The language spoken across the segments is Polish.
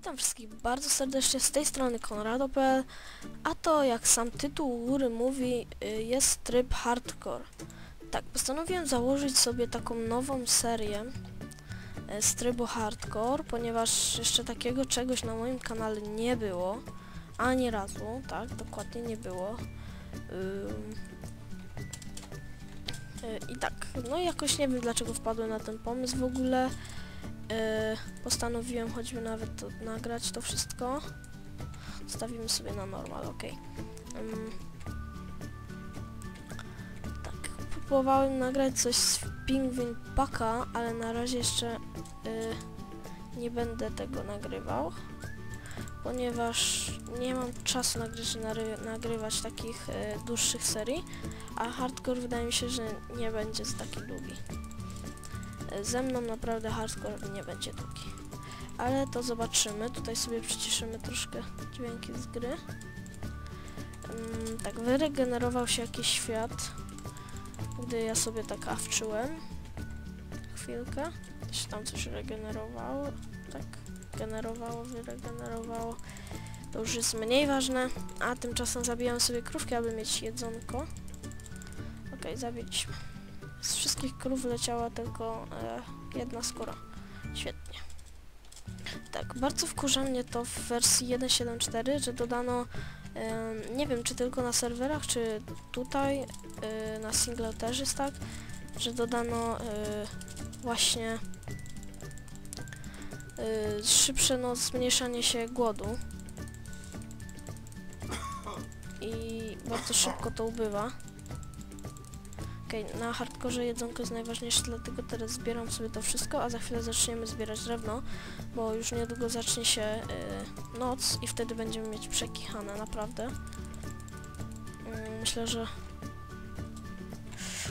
Witam wszystkich bardzo serdecznie z tej strony Konrado.pl A to jak sam tytuł góry mówi y, jest tryb hardcore Tak, postanowiłem założyć sobie taką nową serię y, z trybu hardcore Ponieważ jeszcze takiego czegoś na moim kanale nie było Ani razu, tak, dokładnie nie było. Y, I tak, no jakoś nie wiem dlaczego wpadłem na ten pomysł w ogóle postanowiłem choćby nawet to, nagrać to wszystko. Stawimy sobie na normal, ok. Ym, tak, próbowałem nagrać coś z Pingwin Paka, ale na razie jeszcze yy, nie będę tego nagrywał, ponieważ nie mam czasu nagry nary nagrywać takich yy, dłuższych serii, a hardcore wydaje mi się, że nie będzie z taki długi. Ze mną naprawdę hardcore nie będzie długi. Ale to zobaczymy. Tutaj sobie przyciszymy troszkę dźwięki z gry. Um, tak, wyregenerował się jakiś świat, gdy ja sobie tak awczyłem. Chwilkę. Się tam coś regenerowało. Tak, generowało, wyregenerowało. To już jest mniej ważne. A tymczasem zabijam sobie krówki, aby mieć jedzonko. Okej, okay, zabiliśmy. Z wszystkich krów leciała tylko e, jedna skóra. Świetnie. Tak, bardzo wkurza mnie to w wersji 1.7.4, że dodano, e, nie wiem czy tylko na serwerach, czy tutaj e, na single też jest tak, że dodano e, właśnie e, szybsze no, zmniejszanie się głodu. I bardzo szybko to ubywa. Okej, okay, na hardkorze jedzonko jest najważniejsze, dlatego teraz zbieram sobie to wszystko, a za chwilę zaczniemy zbierać drewno, bo już niedługo zacznie się yy, noc i wtedy będziemy mieć przekichane, naprawdę. Yy, myślę, że...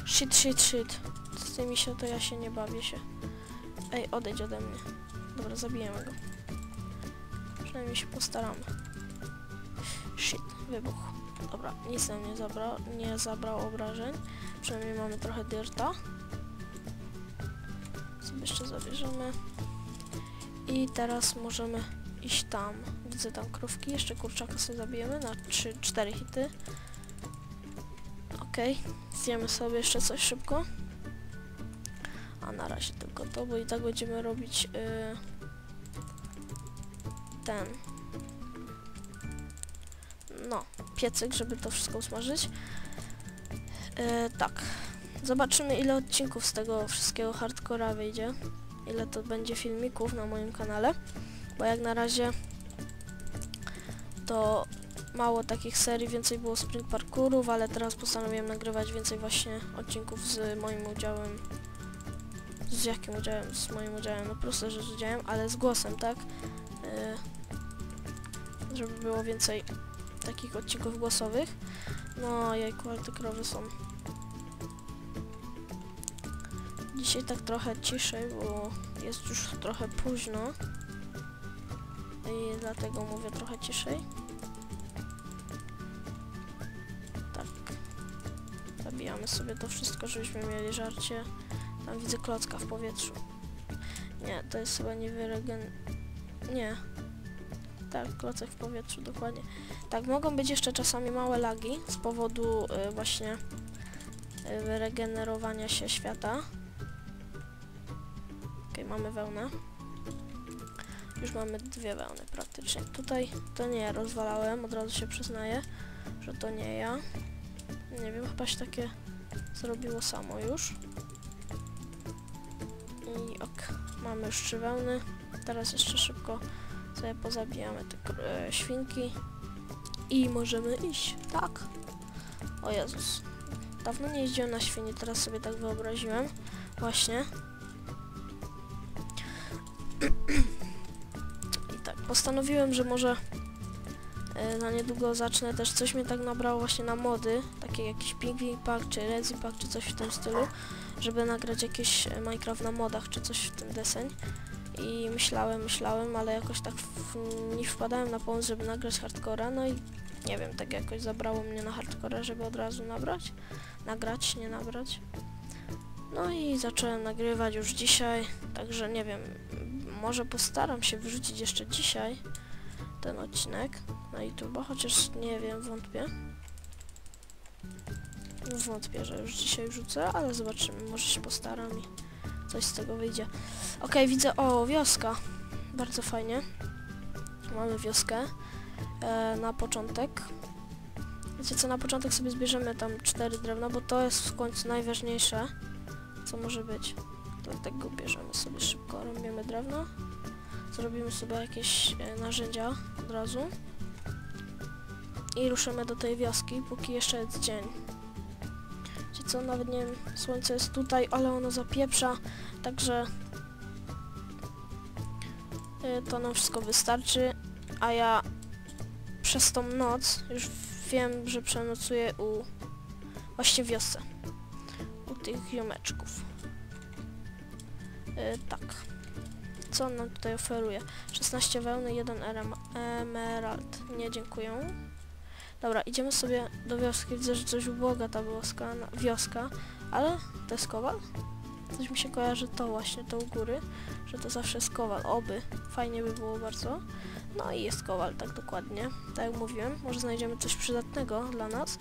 Shit, shit, shit. Z tymi się to ja się nie bawię się. Ej, odejdź ode mnie. Dobra, zabijemy go. Przynajmniej się postaramy. Shit, wybuch. Dobra, nic nam nie zabrał, nie zabrał obrażeń. Przynajmniej mamy trochę dirta. Sobie jeszcze zabierzemy. I teraz możemy iść tam. Widzę tam krówki. Jeszcze kurczaka sobie zabijemy na 3-4 hity. Okej. Okay. Zjemy sobie jeszcze coś szybko. A na razie tylko to, bo i tak będziemy robić yy, ten no, piecyk, żeby to wszystko usmażyć. E, tak. Zobaczymy ile odcinków z tego wszystkiego hardcora wyjdzie. Ile to będzie filmików na moim kanale. Bo jak na razie to mało takich serii, więcej było sprint parkurów, ale teraz postanowiłem nagrywać więcej właśnie odcinków z moim udziałem. Z jakim udziałem? Z moim udziałem, no proste, że z udziałem, ale z głosem, tak? Yy, żeby było więcej takich odcinków głosowych. No jajku, ale te krowy są Dzisiaj tak trochę ciszej, bo jest już trochę późno. I dlatego mówię trochę ciszej. Tak. Zabijamy sobie to wszystko, żebyśmy mieli żarcie. Tam widzę klocka w powietrzu. Nie, to jest chyba nie wyregen... Nie. Tak, klocek w powietrzu, dokładnie. Tak, mogą być jeszcze czasami małe lagi z powodu y, właśnie y, regenerowania się świata mamy wełnę. Już mamy dwie wełny praktycznie. Tutaj to nie ja rozwalałem, od razu się przyznaję, że to nie ja. Nie wiem, chyba się takie zrobiło samo już. I ok, mamy już trzy wełny. Teraz jeszcze szybko sobie pozabijamy te e, świnki. I możemy iść, tak. O Jezus. Dawno nie jeździłem na świnie, teraz sobie tak wyobraziłem. Właśnie. Postanowiłem, że może e, na niedługo zacznę też coś mnie tak nabrało właśnie na mody, takie jakiś Pingwin Pack, czy Rezi Pack, czy coś w tym stylu, żeby nagrać jakieś e, Minecraft na modach, czy coś w tym deseń. I myślałem, myślałem, ale jakoś tak w, nie wpadałem na pomysł, żeby nagrać hardcora, no i nie wiem, tak jakoś zabrało mnie na hardcore, żeby od razu nabrać, nagrać, nie nabrać. No i zacząłem nagrywać już dzisiaj, także nie wiem, może postaram się wrzucić jeszcze dzisiaj ten odcinek na YouTube, chociaż nie wiem, wątpię. Wątpię, że już dzisiaj wrzucę, ale zobaczymy, może się postaram i coś z tego wyjdzie. Okej, widzę, o, wioska. Bardzo fajnie. Mamy wioskę e, na początek. Wiecie co, na początek sobie zbierzemy tam cztery drewna, bo to jest w końcu najważniejsze, co może być. Dlatego bierzemy sobie szybko, robimy drewno. Zrobimy sobie jakieś e, narzędzia od razu. I ruszymy do tej wioski, póki jeszcze jest dzień. Wiecie co, nawet nie wiem, słońce jest tutaj, ale ono zapieprza, także e, to nam wszystko wystarczy, a ja przez tą noc już wiem, że przenocuję u właśnie wiosce. U tych ziomeczków. Yy, tak. Co on nam tutaj oferuje? 16 wełny, 1 erem emerald. Nie, dziękuję. Dobra, idziemy sobie do wioski. Widzę, że coś uboga ta wioska, wioska, ale to jest kowal? Coś mi się kojarzy to właśnie, to u góry, że to zawsze jest kowal. Oby. Fajnie by było bardzo. No i jest kowal, tak dokładnie. Tak jak mówiłem, może znajdziemy coś przydatnego dla nas.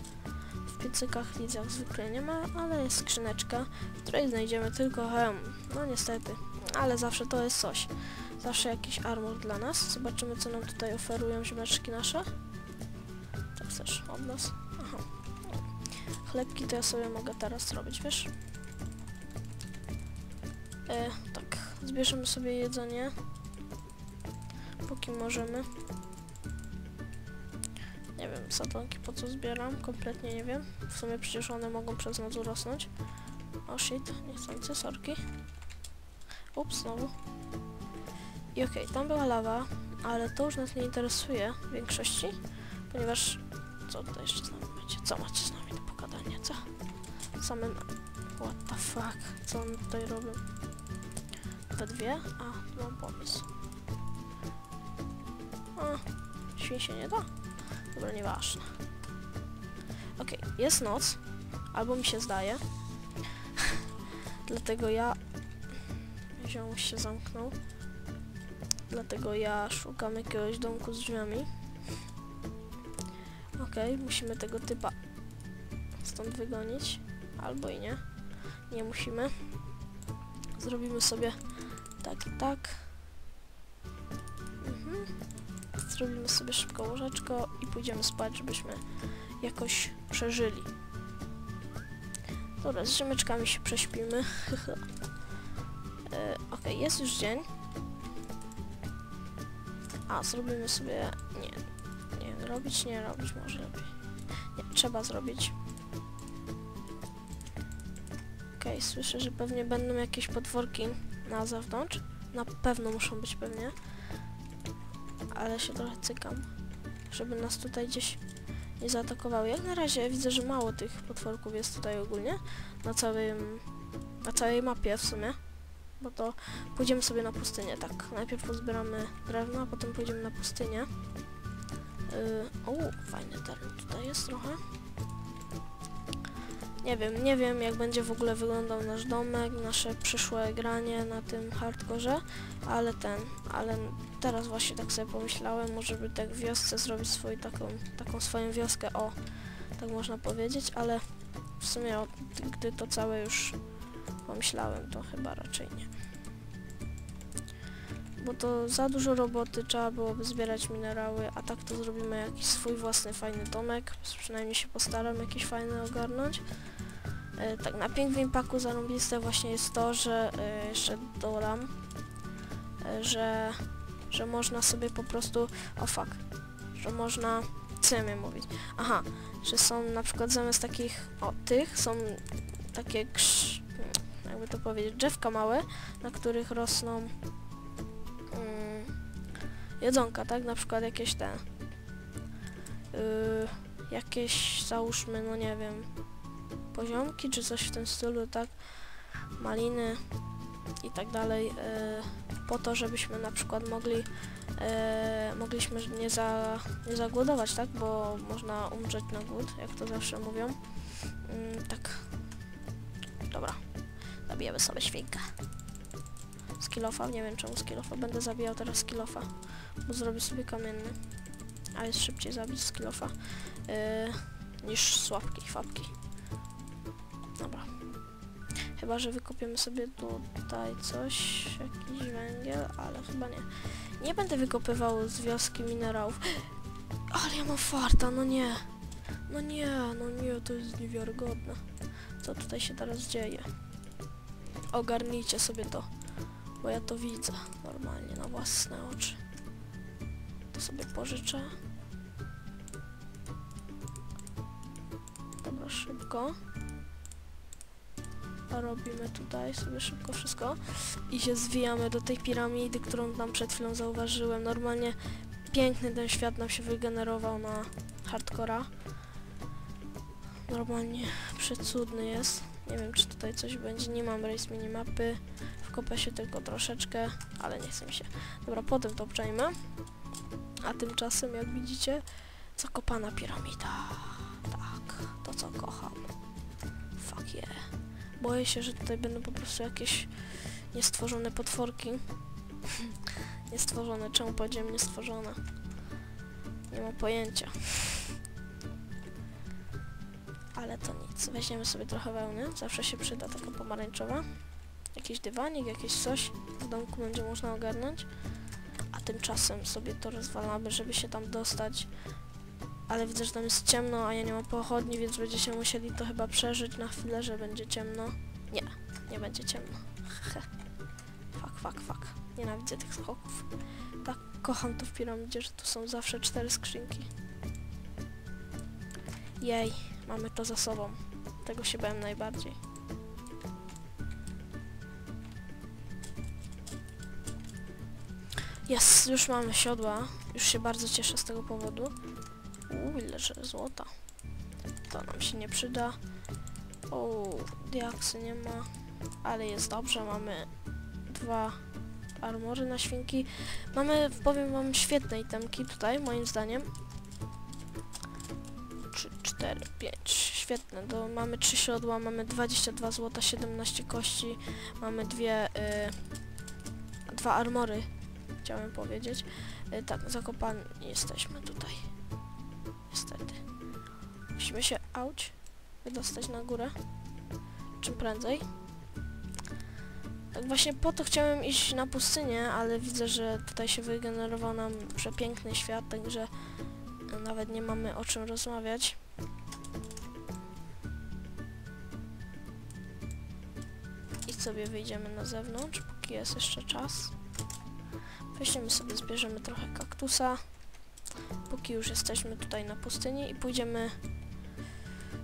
W piecykach nic jak zwykle nie ma, ale jest skrzyneczka, w której znajdziemy tylko hem. No niestety, ale zawsze to jest coś. Zawsze jakiś armor dla nas. Zobaczymy, co nam tutaj oferują ziomeczki nasze. Co chcesz od nas? Aha. Chlebki to ja sobie mogę teraz zrobić, wiesz? E, tak, zbierzemy sobie jedzenie póki możemy. Sadzonki po co zbieram, kompletnie nie wiem. W sumie przecież one mogą przez noc urosnąć. O oh shit, niechcący, sorki. Ups, znowu. I okej, okay, tam była lawa, ale to już nas nie interesuje w większości, ponieważ... Co tutaj jeszcze z nami macie? Co macie z nami do pogadania, co? Same... What the fuck? Co on tutaj robią? We dwie? A, mam pomysł. A, świn się nie da? Dobra, nieważne. Okej, okay, jest noc. Albo mi się zdaje. Dlatego ja... Ziomuś się zamknął. Dlatego ja szukam jakiegoś domku z drzwiami. Okej, okay, musimy tego typa stąd wygonić. Albo i nie. Nie musimy. Zrobimy sobie tak i tak. Mhm zrobimy sobie szybko łożeczko i pójdziemy spać, żebyśmy jakoś przeżyli. Dobra, z ziemeczkami się prześpimy. e, ok, jest już dzień. A, zrobimy sobie... Nie, nie, robić, nie robić, może lepiej. Nie, trzeba zrobić. Okej, okay, słyszę, że pewnie będą jakieś potworki na zewnątrz. Na pewno muszą być pewnie ale się trochę cykam, żeby nas tutaj gdzieś nie zaatakowały. Jak na razie widzę, że mało tych potworków jest tutaj ogólnie, na całym, na całej mapie w sumie, bo to pójdziemy sobie na pustynię, tak. Najpierw pozbieramy drewno, a potem pójdziemy na pustynię. Yy, o, fajny teren tutaj jest trochę. Nie wiem, nie wiem jak będzie w ogóle wyglądał nasz domek, nasze przyszłe granie na tym hardkorze, ale ten, ale teraz właśnie tak sobie pomyślałem, może by tak w wiosce zrobić swój, taką, taką swoją wioskę, o, tak można powiedzieć, ale w sumie gdy to całe już pomyślałem, to chyba raczej nie. Bo to za dużo roboty, trzeba byłoby zbierać minerały, a tak to zrobimy jakiś swój własny fajny domek, przynajmniej się postaram jakiś fajny ogarnąć. E, tak, na Pingwin Paku zarąbiste właśnie jest to, że e, jeszcze dodam, że, że można sobie po prostu, o fuck, że można, co ja mówić, aha, że są na przykład zamiast takich, o tych, są takie krz, jakby to powiedzieć, drzewka małe, na których rosną mm, jedzonka, tak, na przykład jakieś te, yy, jakieś, załóżmy, no nie wiem, poziomki, czy coś w tym stylu, tak? Maliny i tak dalej, e, po to, żebyśmy na przykład mogli e, mogliśmy nie, za, nie zagłodować, tak? Bo można umrzeć na głód, jak to zawsze mówią. Mm, tak. Dobra. Zabijemy sobie świnkę. skillofa, nie wiem czemu skillofa, będę zabijał teraz skillofa, bo zrobię sobie kamienny, a jest szybciej zabić skillofa yy, niż słabki, fabki. Dobra. Chyba, że wykopiemy sobie tutaj coś, jakiś węgiel, ale chyba nie. Nie będę wykopywał z wioski minerałów. Ale ja mam farta, no nie. No nie, no nie, to jest niewiarygodne. Co tutaj się teraz dzieje? Ogarnijcie sobie to, bo ja to widzę normalnie na własne oczy. To sobie pożyczę. Dobra, szybko. Robimy tutaj sobie szybko wszystko i się zwijamy do tej piramidy, którą tam przed chwilą zauważyłem. Normalnie piękny ten świat nam się wygenerował na hardcora. Normalnie przecudny jest. Nie wiem, czy tutaj coś będzie. Nie mam race minimapy. Wkopę się tylko troszeczkę, ale nie chcę mi się. Dobra, potem to obczajmy. A tymczasem, jak widzicie, zakopana piramida. Tak, to co kocham. Fuck yeah. Boję się, że tutaj będą po prostu jakieś niestworzone potworki. niestworzone. Czemu powiedziałem niestworzone? Nie mam pojęcia. Ale to nic. Weźmiemy sobie trochę wełny. Zawsze się przyda taka pomarańczowa. Jakiś dywanik, jakieś coś w domku będzie można ogarnąć. A tymczasem sobie to rozwalamy, żeby się tam dostać. Ale widzę, że tam jest ciemno, a ja nie mam pochodni, więc będziecie musieli to chyba przeżyć na chwilę, że będzie ciemno. Nie, nie będzie ciemno. fuck, fuck, fuck. Nienawidzę tych skoków. Tak kocham to w piramidzie, że tu są zawsze cztery skrzynki. Jej, mamy to za sobą. Tego się bałem najbardziej. Jest, już mamy siodła. Już się bardzo cieszę z tego powodu. Uuu, ile złota. To nam się nie przyda. O, diaksy nie ma. Ale jest dobrze, mamy dwa armory na świnki. Mamy, powiem wam, świetne itemki tutaj, moim zdaniem. 3, 4, 5. Świetne. Do, mamy 3 siodła, mamy 22 złota, 17 kości, mamy dwie, y, dwa armory, chciałem powiedzieć. Y, tak, zakopani jesteśmy tutaj. Musimy się, auć, wydostać na górę. Czym prędzej. Tak właśnie po to chciałem iść na pustynię, ale widzę, że tutaj się wygenerował nam przepiękny świat, także nawet nie mamy o czym rozmawiać. I sobie wyjdziemy na zewnątrz, póki jest jeszcze czas. Weźmiemy sobie, zbierzemy trochę kaktusa, póki już jesteśmy tutaj na pustyni i pójdziemy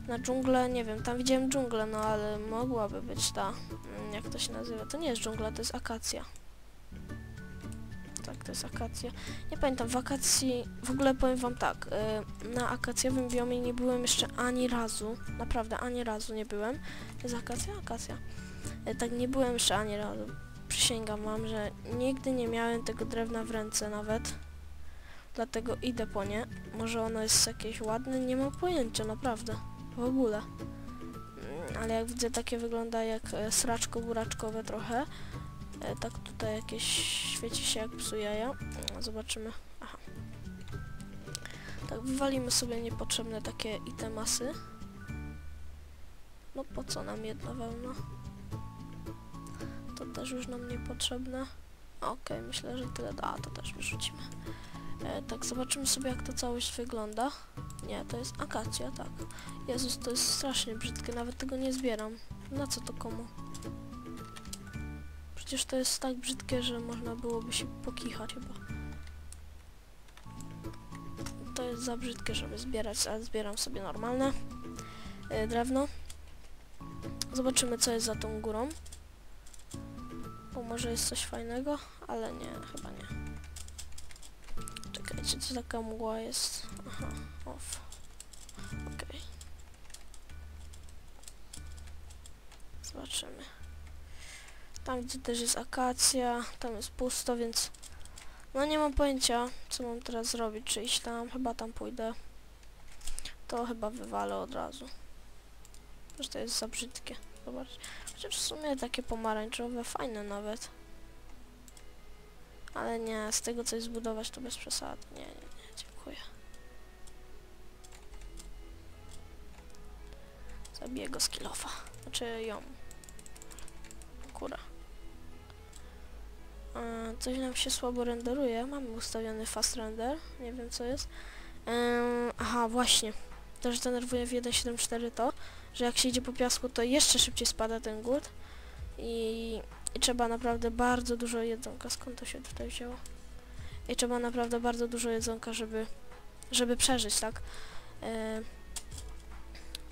na dżunglę, nie wiem, tam widziałem dżunglę, no ale mogłaby być ta, mm, jak to się nazywa, to nie jest dżungla, to jest akacja. Tak, to jest akacja. Nie pamiętam, wakacji, w ogóle powiem wam tak, y, na akacjowym biomie nie byłem jeszcze ani razu, naprawdę ani razu nie byłem. To jest akacja? Akacja. Y, tak, nie byłem jeszcze ani razu. Przysięgam wam, że nigdy nie miałem tego drewna w ręce nawet. Dlatego idę po nie. Może ono jest jakieś ładne, nie mam pojęcia, naprawdę w ogóle. Mm, Ale jak widzę, takie wygląda jak e, sraczko buraczkowe trochę. E, tak tutaj jakieś świeci się jak psu jaja. Mm, Zobaczymy. Aha. Tak, wywalimy sobie niepotrzebne takie itemasy. No po co nam jedna wełna? To też już nam niepotrzebne. Okej, myślę, że tyle. A, to też wyrzucimy. E, tak, zobaczymy sobie jak to całość wygląda. Nie, to jest akacja, tak. Jezus, to jest strasznie brzydkie, nawet tego nie zbieram. Na co to komu? Przecież to jest tak brzydkie, że można byłoby się pokichać chyba. To jest za brzydkie, żeby zbierać, ale zbieram sobie normalne e, drewno. Zobaczymy, co jest za tą górą. Bo może jest coś fajnego, ale nie, chyba nie. Czekajcie, co taka mgła jest? Aha, off. Okej. Zobaczymy. Tam gdzie też jest akacja, tam jest pusto, więc no nie mam pojęcia, co mam teraz zrobić, czy iść tam, chyba tam pójdę. To chyba wywalę od razu. Że to jest za brzydkie. Zobacz. Chociaż w sumie takie pomarańczowe, fajne nawet. Ale nie, z tego coś zbudować to bez przesady. Nie, nie, nie, dziękuję. Zabiję go z kilofa. Znaczy ją. Kura. Coś nam się słabo renderuje. Mamy ustawiony fast render. Nie wiem co jest. Aha, właśnie. Też denerwuje w 1.7.4 to, że jak się idzie po piasku, to jeszcze szybciej spada ten głód. I, I trzeba naprawdę bardzo dużo jedzonka. Skąd to się tutaj wzięło? I trzeba naprawdę bardzo dużo jedzonka, żeby, żeby przeżyć, tak? E,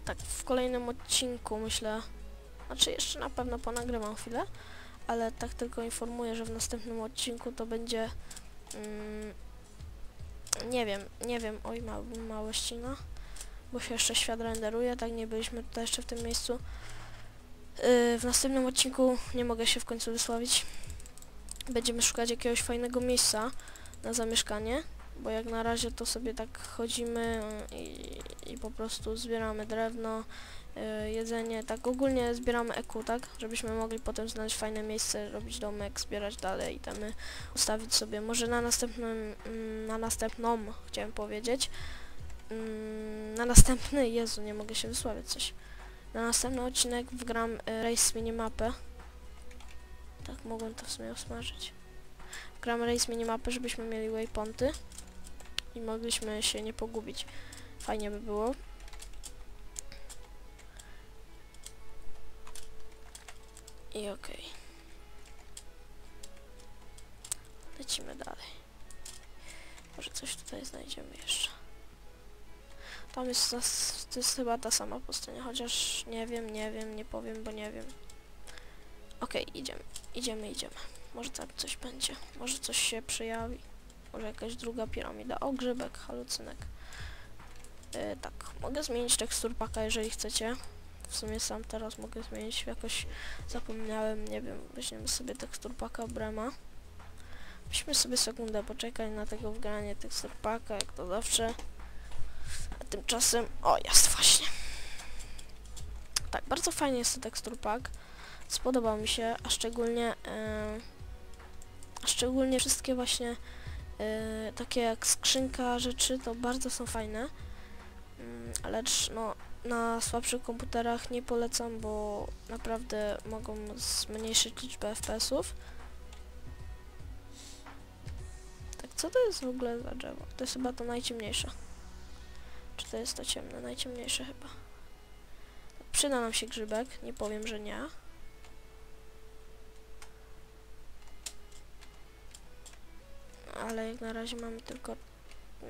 tak, w kolejnym odcinku myślę, znaczy jeszcze na pewno ponagrywam chwilę, ale tak tylko informuję, że w następnym odcinku to będzie mm, nie wiem, nie wiem, oj ma, mała ścina, bo się jeszcze świat renderuje, tak nie byliśmy tutaj jeszcze w tym miejscu. Yy, w następnym odcinku nie mogę się w końcu wysławić. Będziemy szukać jakiegoś fajnego miejsca na zamieszkanie, bo jak na razie to sobie tak chodzimy yy, i, i po prostu zbieramy drewno, yy, jedzenie, tak ogólnie zbieramy EQ, tak, żebyśmy mogli potem znaleźć fajne miejsce, robić domek, zbierać dalej itemy, ustawić sobie, może na następnym, mm, na następną, chciałem powiedzieć, mm, na następny, Jezu, nie mogę się wysławiać coś, na następny odcinek wgram y, race minimapę, tak mogłem to w sumie osmażyć, wgram race minimapę, żebyśmy mieli waypointy i mogliśmy się nie pogubić, fajnie by było. I okej. Lecimy dalej. Może coś tutaj znajdziemy jeszcze. Tam jest, to jest chyba ta sama pustynia, chociaż nie wiem, nie wiem, nie powiem, bo nie wiem. Okej, idziemy, idziemy, idziemy. Może tam coś będzie, może coś się przejawi. Może jakaś druga piramida. O, grzybek, halucynek. Yy, tak, mogę zmienić tekstur paka, jeżeli chcecie. W sumie sam teraz mogę zmienić, jakoś zapomniałem, nie wiem, weźmiemy sobie tekstur paka Brema. Musimy sobie sekundę poczekać na tego wgranie tekstur paka, jak to zawsze. A tymczasem, o jest właśnie. Tak, bardzo fajnie jest ten tekstur pack. Spodobał mi się, a szczególnie, e, a szczególnie wszystkie właśnie e, takie jak skrzynka rzeczy, to bardzo są fajne. Mm, lecz no, na słabszych komputerach nie polecam, bo naprawdę mogą zmniejszyć liczbę FPS-ów. Tak, co to jest w ogóle za drzewo? To jest chyba to najciemniejsze. Czy to jest to ciemne? Najciemniejsze chyba. Przyda nam się grzybek, nie powiem, że nie. Ale jak na razie mamy tylko...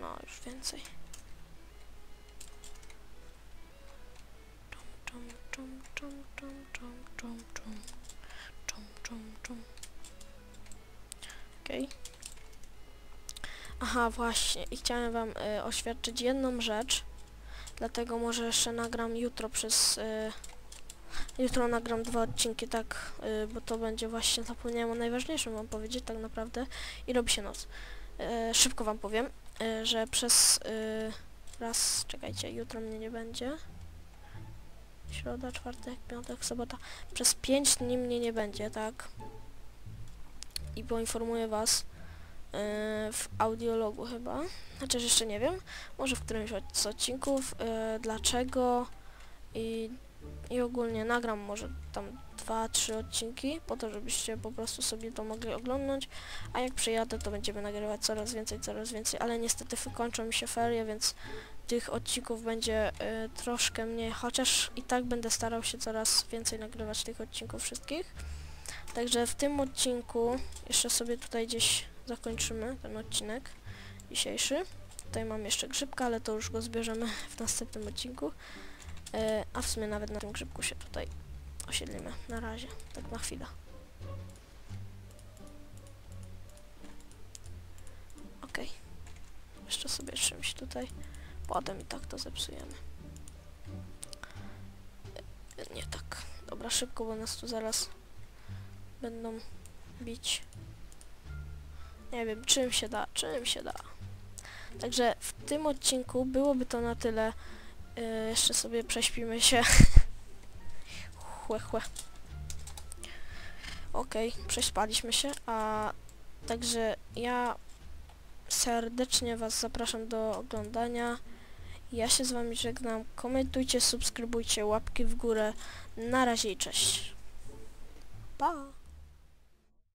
No, już więcej. Czum. Okej. Aha, właśnie. I chciałem wam y, oświadczyć jedną rzecz. Dlatego może jeszcze nagram jutro przez... Y, jutro nagram dwa odcinki, tak, y, bo to będzie właśnie, zapomniałem o najważniejszym wam powiedzieć tak naprawdę. I robi się noc. Y, szybko wam powiem, y, że przez... Y, raz, czekajcie, jutro mnie nie będzie. Środa, czwartek, piątek, sobota. Przez 5 dni mnie nie będzie, tak? I poinformuję was yy, w audiologu chyba. Znaczy, że jeszcze nie wiem. Może w którymś z odcinków. Yy, dlaczego i, i ogólnie nagram może tam dwa, trzy odcinki, po to, żebyście po prostu sobie to mogli oglądnąć, a jak przyjadę, to będziemy nagrywać coraz więcej, coraz więcej, ale niestety wykończą mi się ferie, więc tych odcinków będzie y, troszkę mniej, chociaż i tak będę starał się coraz więcej nagrywać tych odcinków wszystkich. Także w tym odcinku jeszcze sobie tutaj gdzieś zakończymy ten odcinek dzisiejszy. Tutaj mam jeszcze grzybka, ale to już go zbierzemy w następnym odcinku. Y, a w sumie nawet na tym grzybku się tutaj osiedlimy. Na razie, tak na chwilę. Okej. Jeszcze sobie czymś tutaj Potem i tak to zepsujemy. E, Nie tak. Dobra, szybko, bo nas tu zaraz będą bić. Nie wiem, czym się da, czym się da. Także w tym odcinku byłoby to na tyle. E, jeszcze sobie prześpimy się. chłe, chłe. Okej, prześpaliśmy się, a Także ja serdecznie Was zapraszam do oglądania. Ja się z Wami żegnam. Komentujcie, subskrybujcie, łapki w górę. Na razie i cześć. Pa!